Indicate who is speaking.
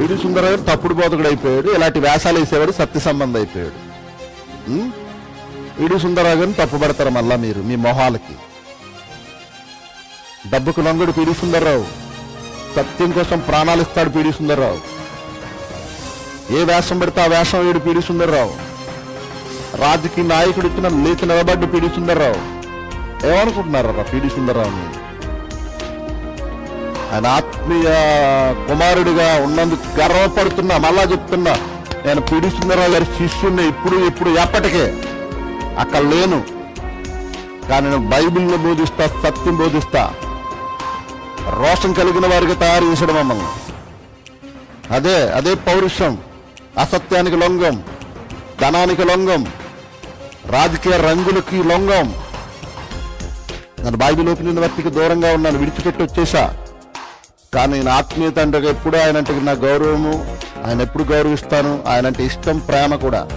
Speaker 1: పిడి సుందరరావు గారు తప్పుడు బోధకుడు అయిపోయాడు ఇలాంటి వేషాలు వేసేవాడు సత్య సంబంధం అయిపోయాడు. ఉం? పిడి సుందరరావు గారిని తప్పుపడతారు మళ్ళా మీరు మీ మొహాలకి. డబ్బుకు లొంగడు పిడి సుందరరావు. సత్యం కోసం ప్రాణాలు ఇస్తాడు పిడి సుందరరావు. ఏ వేషం పెడితే ఆ వేషం వేడు పిడి సుందరరావు. రాజకీయ నాయకుడు ఇచ్చిన లేచి నిలబడ్డ పిడి సుందరరావు. ఏమనుకుంటున్నారా పిడి సుందరరావుని ఆయన ఆత్మీయ కుమారుడిగా ఉన్నందుకు గర్వపడుతున్నా మళ్ళా చెప్తున్నా నేను పిడి సుందరరావు గారి శిష్యుణ్ణి ఇప్పుడు ఇప్పుడు ఎప్పటికే అక్కడ లేను. కానీ నేను బైబిల్ని బోధిస్తా సత్యం బోధిస్తా. రోషం కలిగిన వారికి తయారు చేసాడు మమ్మల్ని. అదే అదే పౌరుషం అసత్యానికి లొంగం ధనానికి లొంగం రాజకీయ రంగులకి లొంగం. నేను బైబిల్ ఓపెన్ వ్యక్తికి దూరంగా ఉన్నాను విడిచిపెట్టి వచ్చేసా. కానీ నేను ఆత్మీయత అంటే ఎప్పుడు ఆయన అంటే నా గౌరవము. ఆయన ఎప్పుడు గౌరవిస్తాను. ఆయన అంటే ఇష్టం ప్రేమ కూడా.